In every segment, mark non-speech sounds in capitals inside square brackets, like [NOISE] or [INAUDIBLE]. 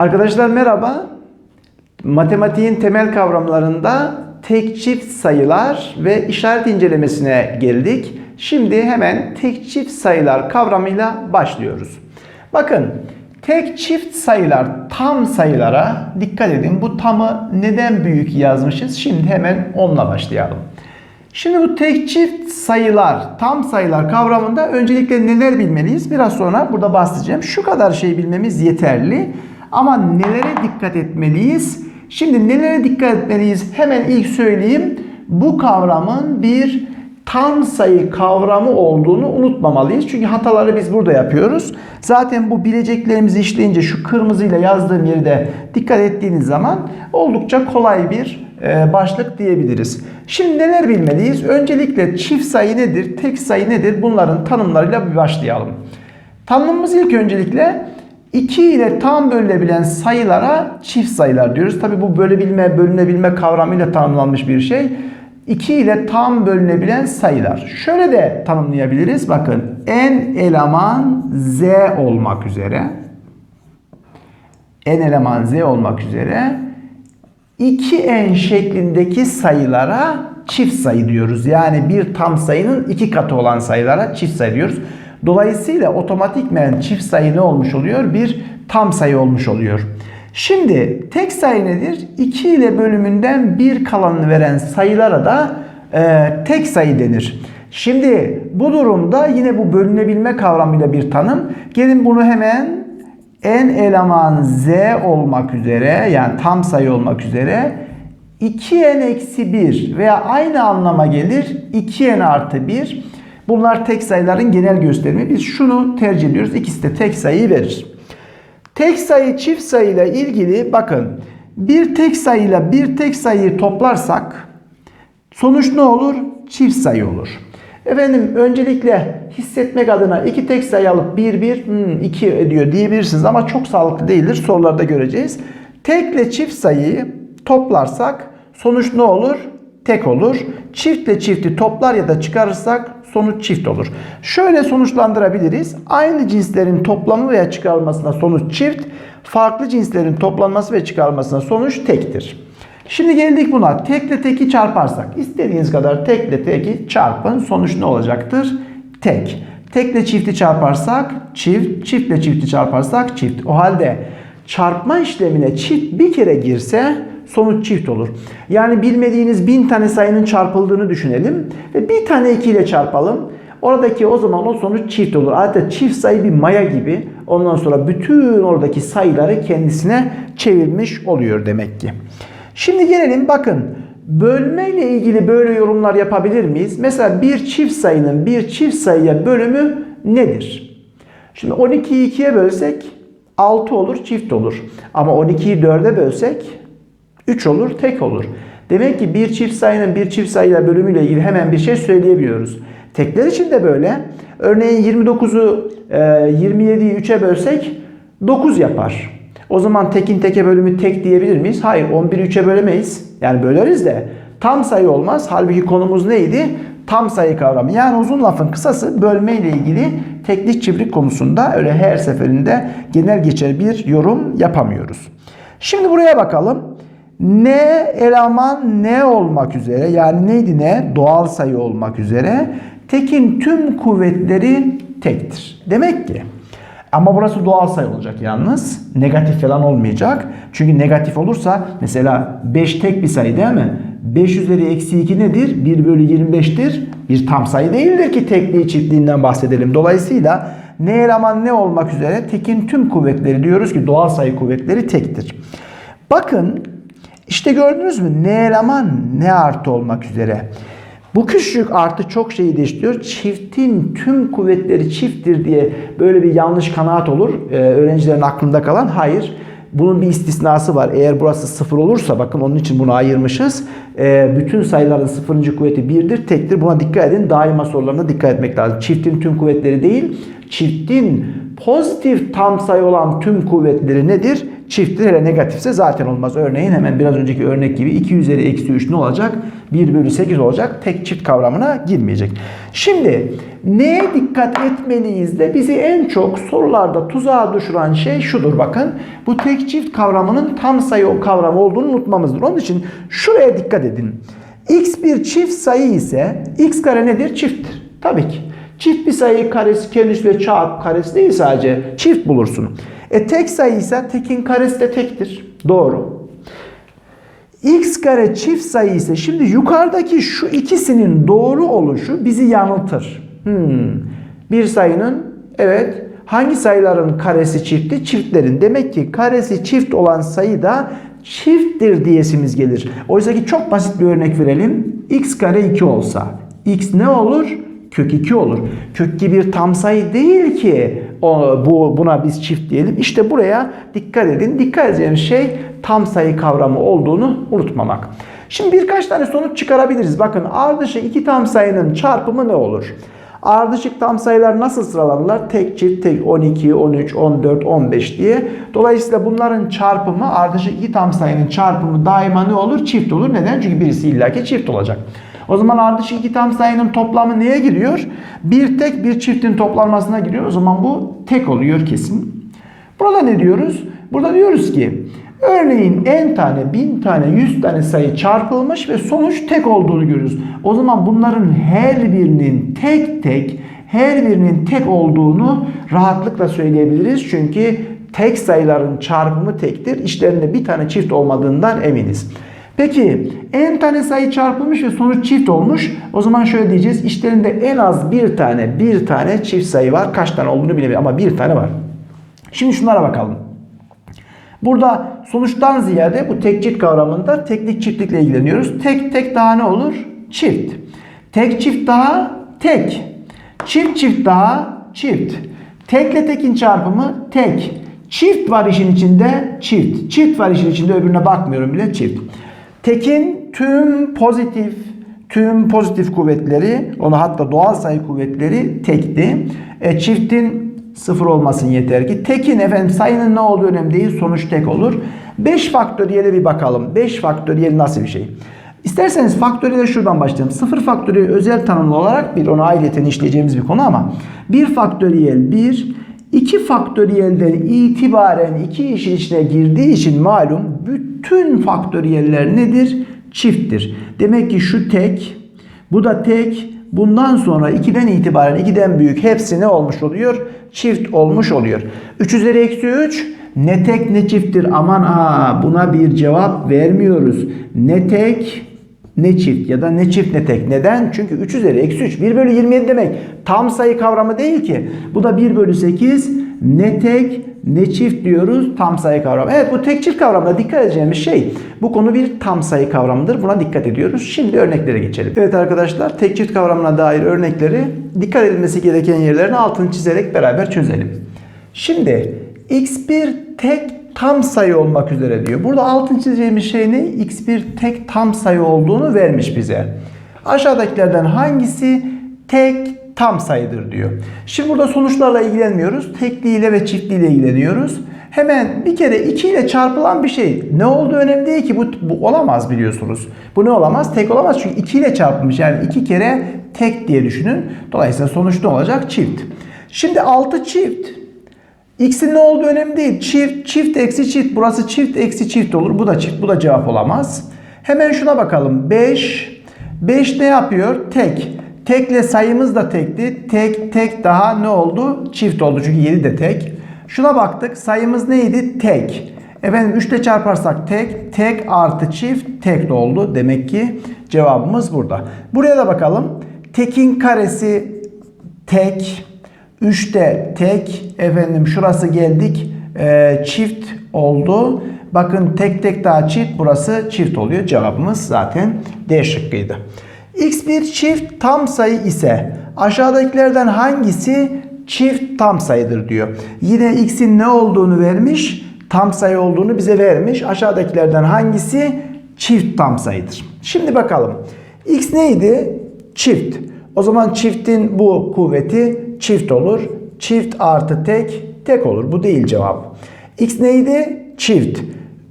Arkadaşlar merhaba. Matematiğin temel kavramlarında tek çift sayılar ve işaret incelemesine geldik. Şimdi hemen tek çift sayılar kavramıyla başlıyoruz. Bakın tek çift sayılar tam sayılara dikkat edin. Bu tamı neden büyük yazmışız? Şimdi hemen onunla başlayalım. Şimdi bu tek çift sayılar, tam sayılar kavramında öncelikle neler bilmeliyiz? Biraz sonra burada bahsedeceğim. Şu kadar şey bilmemiz yeterli. Ama nelere dikkat etmeliyiz? Şimdi nelere dikkat etmeliyiz? Hemen ilk söyleyeyim. Bu kavramın bir tam sayı kavramı olduğunu unutmamalıyız. Çünkü hataları biz burada yapıyoruz. Zaten bu bileceklerimizi işleyince şu kırmızıyla yazdığım yeri de dikkat ettiğiniz zaman oldukça kolay bir e, başlık diyebiliriz. Şimdi neler bilmeliyiz? Öncelikle çift sayı nedir? Tek sayı nedir? Bunların tanımlarıyla bir başlayalım. Tanımımız ilk öncelikle 2 ile tam bölünebilen sayılara çift sayılar diyoruz. Tabi bu bölebilme, bölünebilme kavramıyla tanımlanmış bir şey. 2 ile tam bölünebilen sayılar. Şöyle de tanımlayabiliriz. Bakın n eleman z olmak üzere n eleman z olmak üzere 2n şeklindeki sayılara çift sayı diyoruz. Yani bir tam sayının iki katı olan sayılara çift sayı diyoruz. Dolayısıyla otomatikmen çift sayı ne olmuş oluyor? Bir tam sayı olmuş oluyor. Şimdi tek sayı nedir? 2 ile bölümünden bir kalanını veren sayılara da e, tek sayı denir. Şimdi bu durumda yine bu bölünebilme kavramıyla bir tanım. Gelin bunu hemen n eleman z olmak üzere yani tam sayı olmak üzere 2n eksi 1 veya aynı anlama gelir 2n artı 1 bunlar tek sayıların genel gösterimi. Biz şunu tercih ediyoruz. İkisi de tek sayıyı verir. Tek sayı çift sayıyla ilgili bakın bir tek sayıyla bir tek sayıyı toplarsak sonuç ne olur? Çift sayı olur. Efendim öncelikle hissetmek adına iki tek sayı alıp 1 1 hmm, 2 ediyor diyebilirsiniz ama çok sağlıklı değildir. Sorularda göreceğiz. Tekle çift sayıyı toplarsak sonuç ne olur? Tek olur. Çiftle çifti toplar ya da çıkarırsak sonuç çift olur. Şöyle sonuçlandırabiliriz. Aynı cinslerin toplamı veya çıkarılmasına sonuç çift, farklı cinslerin toplanması ve çıkarılmasına sonuç tektir. Şimdi geldik buna. Tekle teki çarparsak. istediğiniz kadar tekle teki çarpın. Sonuç ne olacaktır? Tek. Tekle çifti çarparsak çift. Çiftle çifti çarparsak çift. O halde çarpma işlemine çift bir kere girse sonuç çift olur. Yani bilmediğiniz bin tane sayının çarpıldığını düşünelim. Ve bir tane 2 ile çarpalım. Oradaki o zaman o sonuç çift olur. Adeta çift sayı bir maya gibi. Ondan sonra bütün oradaki sayıları kendisine çevirmiş oluyor demek ki. Şimdi gelelim bakın. Bölme ile ilgili böyle yorumlar yapabilir miyiz? Mesela bir çift sayının bir çift sayıya bölümü nedir? Şimdi 12'yi 2'ye bölsek 6 olur, çift olur. Ama 12'yi 4'e bölsek 3 olur, tek olur. Demek ki bir çift sayının bir çift sayıyla bölümüyle ilgili hemen bir şey söyleyebiliyoruz. Tekler için de böyle. Örneğin 29'u 27'yi 3'e bölsek 9 yapar. O zaman tekin teke bölümü tek diyebilir miyiz? Hayır 11'i 3'e bölemeyiz. Yani böleriz de tam sayı olmaz. Halbuki konumuz neydi? Tam sayı kavramı. Yani uzun lafın kısası bölme ile ilgili teklik çiftlik konusunda öyle her seferinde genel geçer bir yorum yapamıyoruz. Şimdi buraya bakalım. Ne eleman ne olmak üzere yani neydi ne? Doğal sayı olmak üzere tekin tüm kuvvetleri tektir. Demek ki ama burası doğal sayı olacak yalnız. Negatif falan olmayacak. Çünkü negatif olursa mesela 5 tek bir sayı değil mi? 5 üzeri eksi 2 nedir? 1 bölü 25'tir. Bir tam sayı değildir ki tekliği çiftliğinden bahsedelim. Dolayısıyla ne eleman ne olmak üzere tekin tüm kuvvetleri diyoruz ki doğal sayı kuvvetleri tektir. Bakın işte gördünüz mü? Ne eleman ne artı olmak üzere. Bu küçücük artı çok şeyi değiştiriyor. Çiftin tüm kuvvetleri çifttir diye böyle bir yanlış kanaat olur. Ee, öğrencilerin aklında kalan. Hayır. Bunun bir istisnası var. Eğer burası sıfır olursa bakın onun için bunu ayırmışız. Ee, bütün sayıların sıfırıncı kuvveti birdir, tektir. Buna dikkat edin. Daima sorularına dikkat etmek lazım. Çiftin tüm kuvvetleri değil, çiftin pozitif tam sayı olan tüm kuvvetleri nedir? Çifttir. Hele negatifse zaten olmaz. Örneğin hemen biraz önceki örnek gibi 2 üzeri eksi 3 ne olacak? 1 bölü 8 olacak. Tek çift kavramına girmeyecek. Şimdi neye dikkat etmeliyiz de bizi en çok sorularda tuzağa düşüren şey şudur bakın. Bu tek çift kavramının tam sayı kavramı olduğunu unutmamızdır. Onun için şuraya dikkat edin. X bir çift sayı ise x kare nedir? Çifttir. Tabii ki. Çift bir sayı karesi kendisi ve çarp karesi değil sadece. Çift bulursun. E tek sayı ise tekin karesi de tektir. Doğru. X kare çift sayı ise şimdi yukarıdaki şu ikisinin doğru oluşu bizi yanıltır. Hmm. Bir sayının evet hangi sayıların karesi çiftti? Çiftlerin. Demek ki karesi çift olan sayı da çifttir diyesimiz gelir. Oysa ki çok basit bir örnek verelim. X kare 2 olsa x ne olur? Kök 2 olur. Kök 2 bir tam sayı değil ki o, bu buna biz çift diyelim. İşte buraya dikkat edin. Dikkat edeceğimiz şey tam sayı kavramı olduğunu unutmamak. Şimdi birkaç tane sonuç çıkarabiliriz. Bakın ardışık iki tam sayının çarpımı ne olur? Ardışık tam sayılar nasıl sıralanırlar? Tek çift tek 12, 13, 14, 15 diye. Dolayısıyla bunların çarpımı ardışık iki tam sayının çarpımı daima ne olur? Çift olur. Neden? Çünkü birisi illaki çift olacak. O zaman ardışık iki tam sayının toplamı neye giriyor? Bir tek bir çiftin toplanmasına giriyor. O zaman bu tek oluyor kesin. Burada ne diyoruz? Burada diyoruz ki örneğin n tane, bin tane, yüz tane sayı çarpılmış ve sonuç tek olduğunu görüyoruz. O zaman bunların her birinin tek tek her birinin tek olduğunu rahatlıkla söyleyebiliriz. Çünkü tek sayıların çarpımı tektir. İşlerinde bir tane çift olmadığından eminiz. Peki n tane sayı çarpılmış ve sonuç çift olmuş. O zaman şöyle diyeceğiz. İşlerinde en az bir tane bir tane çift sayı var. Kaç tane olduğunu bilemiyorum ama bir tane var. Şimdi şunlara bakalım. Burada sonuçtan ziyade bu tek çift kavramında teklik çiftlikle ilgileniyoruz. Tek tek daha ne olur? Çift. Tek çift daha tek. Çift çift daha çift. Tekle tekin çarpımı tek. Çift var işin içinde çift. Çift var işin içinde öbürüne bakmıyorum bile çift. Tekin tüm pozitif tüm pozitif kuvvetleri, onu hatta doğal sayı kuvvetleri tekti. E, çiftin sıfır olmasın yeter ki. Tekin efendim sayının ne olduğu önemli değil. Sonuç tek olur. 5 faktöriyele bir bakalım. 5 faktöriyel nasıl bir şey? İsterseniz faktöriyele şuradan başlayalım. 0 faktöriyel özel tanımlı olarak bir onu ayrıyeten işleyeceğimiz bir konu ama 1 faktöriyel 1 2 faktöriyelden itibaren iki işin içine girdiği için malum bütün faktöriyeller nedir? Çifttir. Demek ki şu tek, bu da tek, bundan sonra 2'den itibaren 2'den büyük hepsi ne olmuş oluyor? Çift olmuş oluyor. 3 üzeri eksi 3 ne tek ne çifttir. Aman aa buna bir cevap vermiyoruz. Ne tek ne çift ya da ne çift ne tek. Neden? Çünkü 3 üzeri eksi 3 1 bölü 27 demek. Tam sayı kavramı değil ki. Bu da 1 bölü 8 ne tek ne çift diyoruz tam sayı kavramı. Evet bu tek çift kavramına dikkat edeceğimiz şey bu konu bir tam sayı kavramıdır. Buna dikkat ediyoruz. Şimdi örneklere geçelim. Evet arkadaşlar tek çift kavramına dair örnekleri dikkat edilmesi gereken yerlerin altını çizerek beraber çözelim. Şimdi x1 tek tam sayı olmak üzere diyor. Burada altın çizeceğimiz şey ne? x1 tek tam sayı olduğunu vermiş bize. Aşağıdakilerden hangisi tek tam sayıdır diyor. Şimdi burada sonuçlarla ilgilenmiyoruz. Tekliğiyle ve çiftliğiyle ilgileniyoruz. Hemen bir kere 2 ile çarpılan bir şey. Ne olduğu önemli değil ki bu, bu olamaz biliyorsunuz. Bu ne olamaz? Tek olamaz çünkü 2 ile çarpılmış. Yani 2 kere tek diye düşünün. Dolayısıyla sonuç ne olacak? Çift. Şimdi 6 çift. X'in ne olduğu önemli değil. Çift, çift eksi çift. Burası çift eksi çift olur. Bu da çift. Bu da cevap olamaz. Hemen şuna bakalım. 5. 5 ne yapıyor? Tek. Tekle sayımız da tekti. Tek tek daha ne oldu? Çift oldu. Çünkü 7 de tek. Şuna baktık. Sayımız neydi? Tek. Efendim 3 ile çarparsak tek. Tek artı çift tek de oldu. Demek ki cevabımız burada. Buraya da bakalım. Tekin karesi tek. 3'te tek. Efendim şurası geldik. E, çift oldu. Bakın tek tek daha çift. Burası çift oluyor. Cevabımız zaten D şıkkıydı. X bir çift tam sayı ise aşağıdakilerden hangisi çift tam sayıdır diyor. Yine x'in ne olduğunu vermiş, tam sayı olduğunu bize vermiş. Aşağıdakilerden hangisi çift tam sayıdır? Şimdi bakalım. X neydi? Çift. O zaman çiftin bu kuvveti çift olur. Çift artı tek tek olur. Bu değil cevap. X neydi? Çift.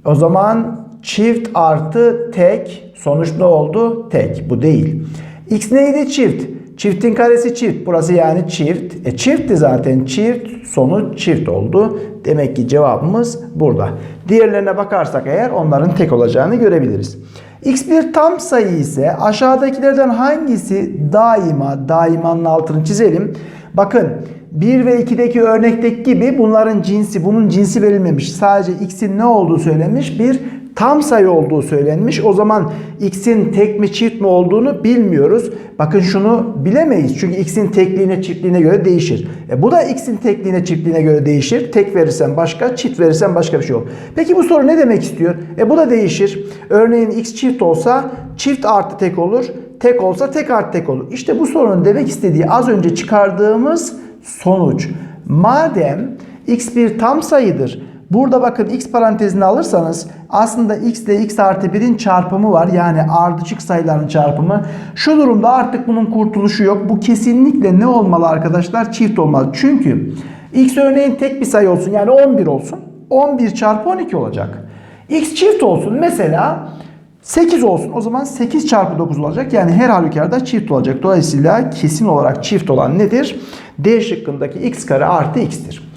O zaman çift artı tek sonuç ne oldu? Tek. Bu değil. X neydi? Çift. Çiftin karesi çift. Burası yani çift. E çiftti zaten. Çift sonuç çift oldu. Demek ki cevabımız burada. Diğerlerine bakarsak eğer onların tek olacağını görebiliriz. X bir tam sayı ise aşağıdakilerden hangisi daima daimanın altını çizelim. Bakın 1 ve 2'deki örnekteki gibi bunların cinsi, bunun cinsi verilmemiş. Sadece x'in ne olduğu söylenmiş. Bir tam sayı olduğu söylenmiş. O zaman x'in tek mi çift mi olduğunu bilmiyoruz. Bakın şunu bilemeyiz. Çünkü x'in tekliğine çiftliğine göre değişir. E bu da x'in tekliğine çiftliğine göre değişir. Tek verirsen başka, çift verirsen başka bir şey olur. Peki bu soru ne demek istiyor? E bu da değişir. Örneğin x çift olsa çift artı tek olur. Tek olsa tek artı tek olur. İşte bu sorunun demek istediği az önce çıkardığımız sonuç. Madem x bir tam sayıdır. Burada bakın x parantezini alırsanız aslında x ile x artı 1'in çarpımı var. Yani ardışık sayıların çarpımı. Şu durumda artık bunun kurtuluşu yok. Bu kesinlikle ne olmalı arkadaşlar? Çift olmalı. Çünkü x örneğin tek bir sayı olsun. Yani 11 olsun. 11 çarpı 12 olacak. x çift olsun. Mesela 8 olsun. O zaman 8 çarpı 9 olacak. Yani her halükarda çift olacak. Dolayısıyla kesin olarak çift olan nedir? D şıkkındaki x kare artı x'tir.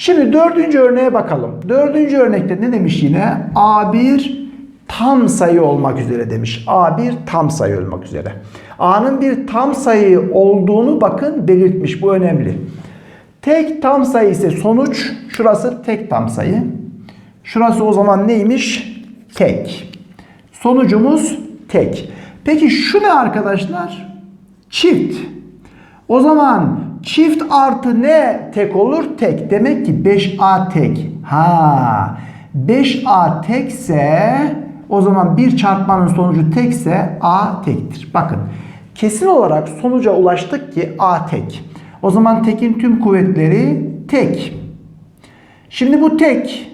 Şimdi dördüncü örneğe bakalım. Dördüncü örnekte ne demiş yine? A1 tam sayı olmak üzere demiş. A1 tam sayı olmak üzere. A'nın bir tam sayı olduğunu bakın belirtmiş. Bu önemli. Tek tam sayı ise sonuç şurası tek tam sayı. Şurası o zaman neymiş? Tek. Sonucumuz tek. Peki şu ne arkadaşlar? Çift. O zaman çift artı ne tek olur? Tek. Demek ki 5A tek. Ha. 5A tekse o zaman bir çarpmanın sonucu tekse A tektir. Bakın kesin olarak sonuca ulaştık ki A tek. O zaman tekin tüm kuvvetleri tek. Şimdi bu tek.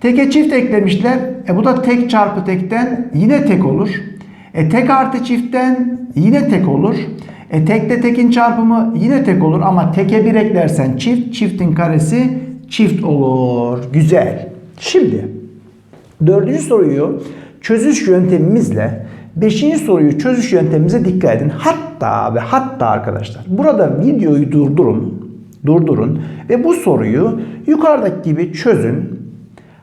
Teke çift eklemişler. E bu da tek çarpı tekten yine tek olur. E tek artı çiftten yine tek olur. E tekle tekin çarpımı yine tek olur ama teke bir eklersen çift, çiftin karesi çift olur. Güzel. Şimdi dördüncü soruyu çözüş yöntemimizle beşinci soruyu çözüş yöntemimize dikkat edin. Hatta ve hatta arkadaşlar burada videoyu durdurun. Durdurun ve bu soruyu yukarıdaki gibi çözün.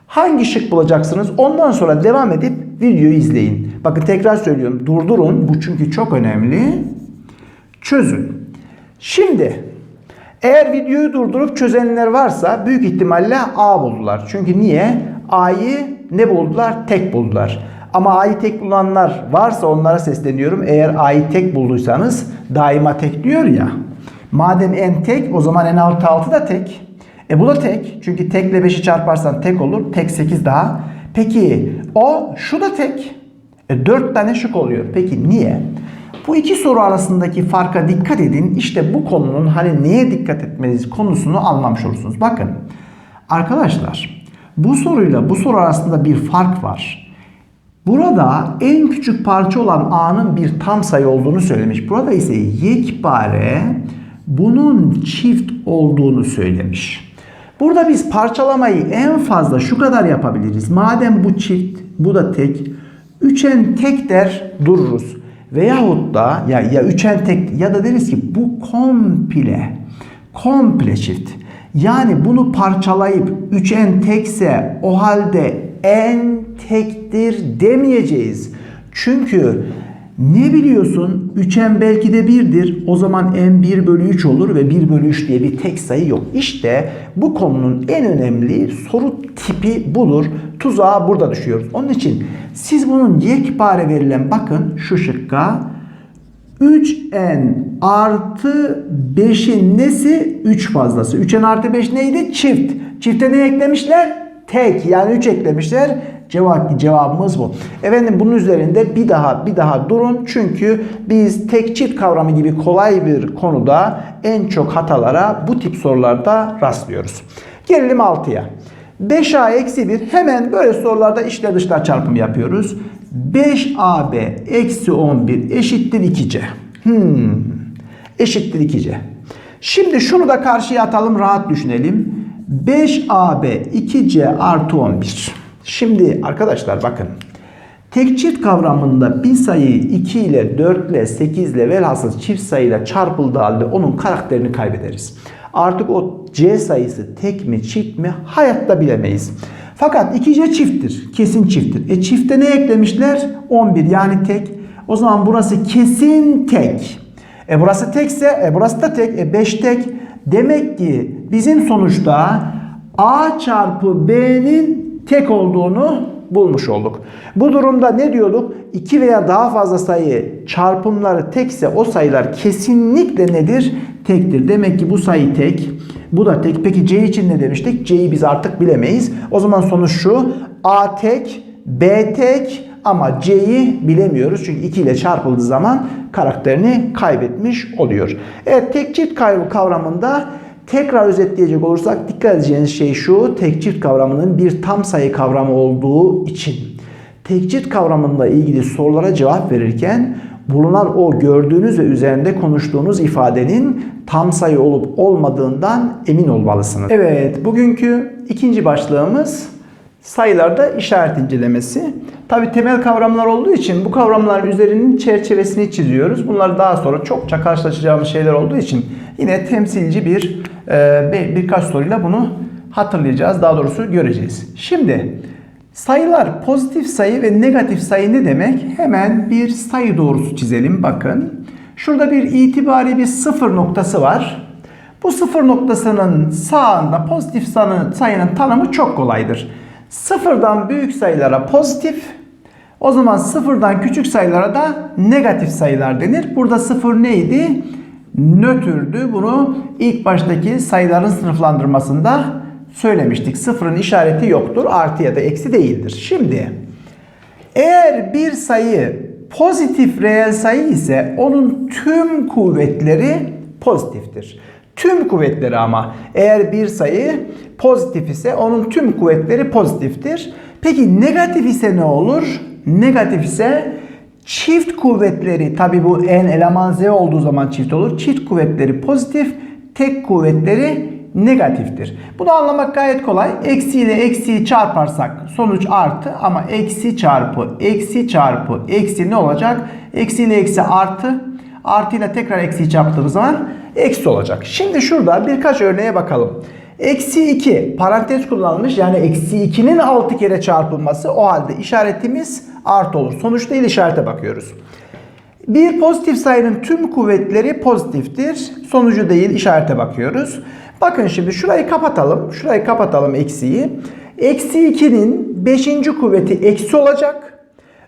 Hangi şık bulacaksınız? Ondan sonra devam edip videoyu izleyin. Bakın tekrar söylüyorum. Durdurun. Bu çünkü çok önemli. Çözün. Şimdi eğer videoyu durdurup çözenler varsa büyük ihtimalle A buldular. Çünkü niye? A'yı ne buldular? Tek buldular. Ama A'yı tek bulanlar varsa onlara sesleniyorum. Eğer A'yı tek bulduysanız daima tek diyor ya. Madem n tek o zaman n artı 6 da tek. E bu da tek. Çünkü tekle 5'i çarparsan tek olur. Tek 8 daha. Peki o şu da tek. E 4 tane şık oluyor. Peki niye? Bu iki soru arasındaki farka dikkat edin. İşte bu konunun hani neye dikkat etmeniz konusunu anlamış olursunuz. Bakın arkadaşlar bu soruyla bu soru arasında bir fark var. Burada en küçük parça olan A'nın bir tam sayı olduğunu söylemiş. Burada ise yekpare bunun çift olduğunu söylemiş. Burada biz parçalamayı en fazla şu kadar yapabiliriz. Madem bu çift, bu da tek. Üçen tek der dururuz. Veyahut da ya, ya üçen tek ya da deriz ki bu komple. Komple çift. Yani bunu parçalayıp üçen tekse o halde en tektir demeyeceğiz. Çünkü ne biliyorsun? Üçen belki de birdir. O zaman n 1 bölü 3 olur ve 1 bölü 3 diye bir tek sayı yok. İşte bu konunun en önemli soru tipi budur. Tuzağa burada düşüyoruz. Onun için siz bunun yekpare verilen bakın şu şıkka 3n artı 5'in nesi? 3 fazlası. 3n artı 5 neydi? Çift. Çifte ne eklemişler? Tek. Yani 3 eklemişler. Cevap, cevabımız bu. Efendim bunun üzerinde bir daha bir daha durun. Çünkü biz tek çift kavramı gibi kolay bir konuda en çok hatalara bu tip sorularda rastlıyoruz. Gelelim 6'ya. 5a eksi 1 hemen böyle sorularda içler dışlar çarpımı yapıyoruz. 5ab eksi 11 eşittir 2c. Hmm. Eşittir 2c. Şimdi şunu da karşıya atalım rahat düşünelim. 5ab 2c artı 11. Şimdi arkadaşlar bakın Tek çift kavramında bir sayı 2 ile 4 ile 8 ile velhasıl çift sayıyla çarpıldığı halde onun karakterini kaybederiz. Artık o C sayısı tek mi çift mi hayatta bilemeyiz. Fakat 2C çifttir. Kesin çifttir. E çifte ne eklemişler? 11 yani tek. O zaman burası kesin tek. E burası tekse e burası da tek. E 5 tek. Demek ki bizim sonuçta A çarpı B'nin tek olduğunu bulmuş olduk. Bu durumda ne diyorduk? 2 veya daha fazla sayı çarpımları tekse o sayılar kesinlikle nedir? Tektir. Demek ki bu sayı tek. Bu da tek. Peki C için ne demiştik? C'yi biz artık bilemeyiz. O zaman sonuç şu. A tek, B tek ama C'yi bilemiyoruz. Çünkü 2 ile çarpıldığı zaman karakterini kaybetmiş oluyor. Evet tek çift kavramında Tekrar özetleyecek olursak dikkat edeceğiniz şey şu. Tek çift kavramının bir tam sayı kavramı olduğu için tek çift kavramıyla ilgili sorulara cevap verirken bulunan o gördüğünüz ve üzerinde konuştuğunuz ifadenin tam sayı olup olmadığından emin olmalısınız. Evet, bugünkü ikinci başlığımız sayılarda işaret incelemesi. Tabi temel kavramlar olduğu için bu kavramların üzerinin çerçevesini çiziyoruz. Bunlar daha sonra çokça karşılaşacağımız şeyler olduğu için yine temsilci bir e, birkaç soruyla bunu hatırlayacağız. Daha doğrusu göreceğiz. Şimdi sayılar pozitif sayı ve negatif sayı ne demek? Hemen bir sayı doğrusu çizelim. Bakın. Şurada bir itibari bir sıfır noktası var. Bu sıfır noktasının sağında pozitif sayının tanımı çok kolaydır. Sıfırdan büyük sayılara pozitif, o zaman sıfırdan küçük sayılara da negatif sayılar denir. Burada sıfır neydi? Nötrdü. Bunu ilk baştaki sayıların sınıflandırmasında söylemiştik. Sıfırın işareti yoktur. Artı ya da eksi değildir. Şimdi eğer bir sayı pozitif reel sayı ise onun tüm kuvvetleri pozitiftir. Tüm kuvvetleri ama eğer bir sayı pozitif ise onun tüm kuvvetleri pozitiftir. Peki negatif ise ne olur? Negatif ise çift kuvvetleri tabi bu n eleman z olduğu zaman çift olur. Çift kuvvetleri pozitif, tek kuvvetleri negatiftir. Bunu anlamak gayet kolay. Eksi ile eksiyi çarparsak sonuç artı ama eksi çarpı eksi çarpı eksi ne olacak? Eksi ile eksi artı. Artı ile tekrar eksiyi çarptığımız zaman eksi olacak. Şimdi şurada birkaç örneğe bakalım. Eksi 2 parantez kullanılmış yani eksi 2'nin 6 kere çarpılması o halde işaretimiz artı olur. Sonuç değil işarete bakıyoruz. Bir pozitif sayının tüm kuvvetleri pozitiftir. Sonucu değil işarete bakıyoruz. Bakın şimdi şurayı kapatalım. Şurayı kapatalım eksiyi. Eksi 2'nin 5. kuvveti eksi olacak.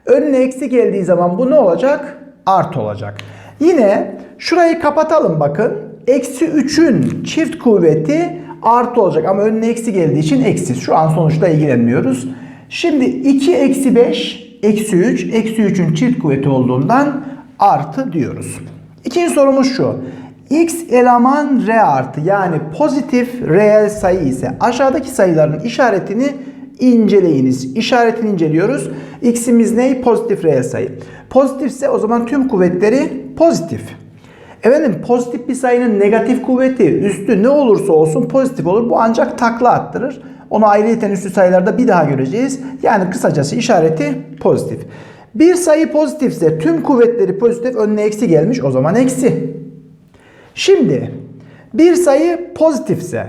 Önüne eksi geldiği zaman bu ne olacak? Artı olacak. Yine şurayı kapatalım bakın. Eksi 3'ün çift kuvveti artı olacak ama önüne eksi geldiği için eksi. Şu an sonuçta ilgilenmiyoruz. Şimdi 2 eksi 5 eksi 3 eksi 3'ün çift kuvveti olduğundan artı diyoruz. İkinci sorumuz şu. X eleman R artı yani pozitif reel sayı ise aşağıdaki sayıların işaretini inceleyiniz. İşaretini inceliyoruz. X'imiz ne? Pozitif reel sayı. Pozitifse o zaman tüm kuvvetleri pozitif. Efendim pozitif bir sayının negatif kuvveti üstü ne olursa olsun pozitif olur. Bu ancak takla attırır. Onu ayrıyeten üstü sayılarda bir daha göreceğiz. Yani kısacası işareti pozitif. Bir sayı pozitifse tüm kuvvetleri pozitif önüne eksi gelmiş o zaman eksi. Şimdi bir sayı pozitifse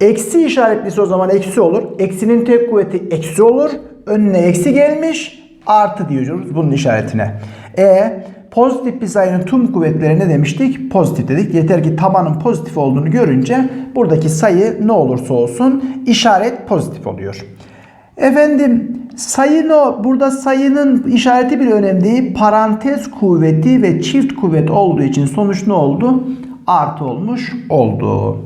eksi işaretlisi o zaman eksi olur. Eksinin tek kuvveti eksi olur. Önüne eksi gelmiş artı diyoruz bunun işaretine. E pozitif bir sayının tüm kuvvetleri ne demiştik? Pozitif dedik. Yeter ki tabanın pozitif olduğunu görünce buradaki sayı ne olursa olsun işaret pozitif oluyor. Efendim sayı no burada sayının işareti bir önemli değil. Parantez kuvveti ve çift kuvvet olduğu için sonuç ne oldu? Artı olmuş oldu.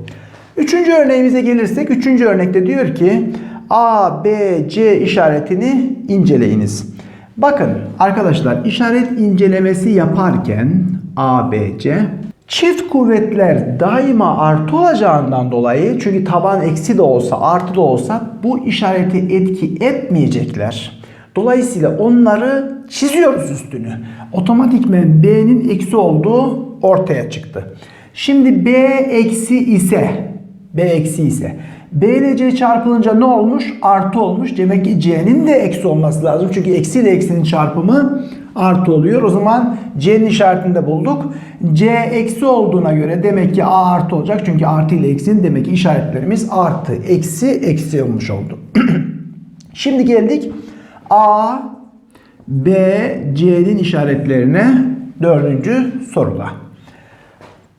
Üçüncü örneğimize gelirsek üçüncü örnekte diyor ki A, B, C işaretini inceleyiniz. Bakın arkadaşlar işaret incelemesi yaparken A, B, C çift kuvvetler daima artı olacağından dolayı çünkü taban eksi de olsa artı da olsa bu işareti etki etmeyecekler. Dolayısıyla onları çiziyoruz üstünü. Otomatikmen B'nin eksi olduğu ortaya çıktı. Şimdi B eksi ise B eksi ise B ile C çarpılınca ne olmuş? Artı olmuş. Demek ki C'nin de eksi olması lazım. Çünkü eksi ile eksinin çarpımı artı oluyor. O zaman C'nin işaretini de bulduk. C eksi olduğuna göre demek ki A artı olacak. Çünkü artı ile eksinin demek ki işaretlerimiz artı, eksi, eksi olmuş oldu. [CLEARS THROAT] Şimdi geldik A, B, C'nin işaretlerine dördüncü soruda.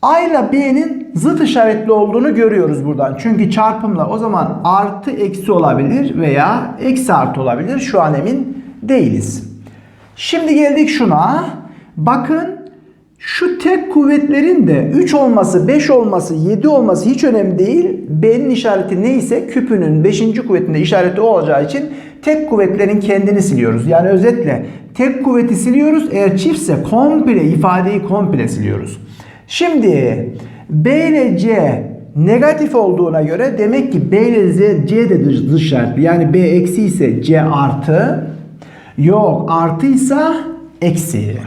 A ile B'nin zıt işaretli olduğunu görüyoruz buradan. Çünkü çarpımla o zaman artı eksi olabilir veya eksi artı olabilir. Şu an emin değiliz. Şimdi geldik şuna. Bakın şu tek kuvvetlerin de 3 olması, 5 olması, 7 olması hiç önemli değil. B'nin işareti neyse küpünün 5. kuvvetinde işareti olacağı için tek kuvvetlerin kendini siliyoruz. Yani özetle tek kuvveti siliyoruz. Eğer çiftse komple ifadeyi komple siliyoruz. Şimdi B ile C negatif olduğuna göre demek ki B ile Z, C de dış, dış işaretli. Yani B eksi ise C artı. Yok artıysa eksi.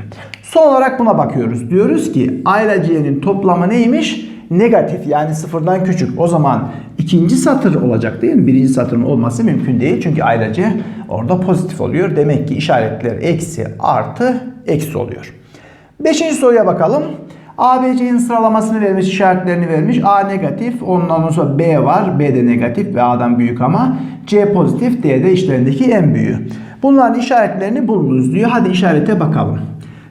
Son olarak buna bakıyoruz. Diyoruz ki A ile C'nin toplamı neymiş? Negatif yani sıfırdan küçük. O zaman ikinci satır olacak değil mi? Birinci satırın olması mümkün değil. Çünkü A ile C orada pozitif oluyor. Demek ki işaretler eksi artı eksi oluyor. Beşinci soruya bakalım. A, B, C'nin sıralamasını vermiş, işaretlerini vermiş. A negatif, ondan sonra B var. B de negatif ve A'dan büyük ama. C pozitif, D de işlerindeki en büyüğü. Bunların işaretlerini bulunuz diyor. Hadi işarete bakalım.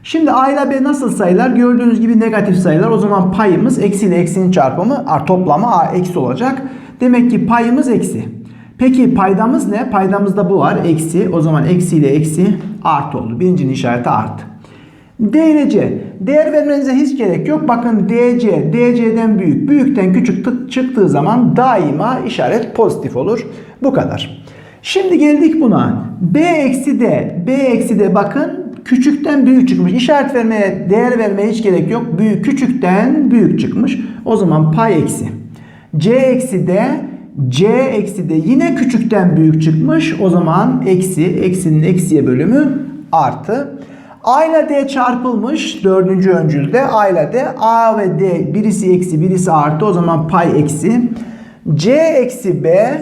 Şimdi A ile B nasıl sayılar? Gördüğünüz gibi negatif sayılar. O zaman payımız eksi ile eksinin çarpımı toplamı A eksi olacak. Demek ki payımız eksi. Peki paydamız ne? Paydamızda bu var. Eksi. O zaman eksi ile eksi artı oldu. Birincinin işareti artı. D ile C. Değer vermenize hiç gerek yok. Bakın DC, DC'den büyük, büyükten küçük çıktığı zaman daima işaret pozitif olur. Bu kadar. Şimdi geldik buna. B eksi D. B eksi D bakın küçükten büyük çıkmış. İşaret vermeye, değer vermeye hiç gerek yok. Büyük küçükten büyük çıkmış. O zaman pay eksi. C eksi D C eksi de yine küçükten büyük çıkmış. O zaman eksi, eksinin eksiye bölümü artı. A ile D çarpılmış dördüncü öncülde. A ile D. A ve D birisi eksi birisi artı. O zaman pay eksi. C eksi B.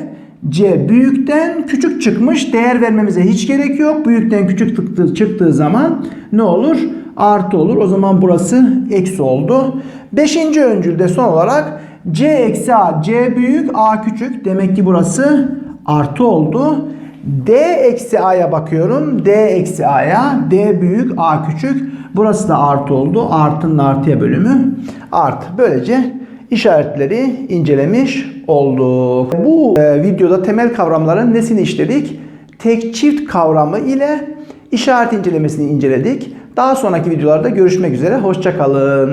C büyükten küçük çıkmış. Değer vermemize hiç gerek yok. Büyükten küçük çıktığı, çıktığı zaman ne olur? Artı olur. O zaman burası eksi oldu. Beşinci öncülde son olarak C eksi A. C büyük A küçük. Demek ki burası artı oldu. D eksi A'ya bakıyorum. D eksi A'ya. D büyük A küçük. Burası da artı oldu. Artının artıya bölümü artı. Böylece işaretleri incelemiş olduk. Bu e, videoda temel kavramların nesini işledik? Tek çift kavramı ile işaret incelemesini inceledik. Daha sonraki videolarda görüşmek üzere. Hoşçakalın.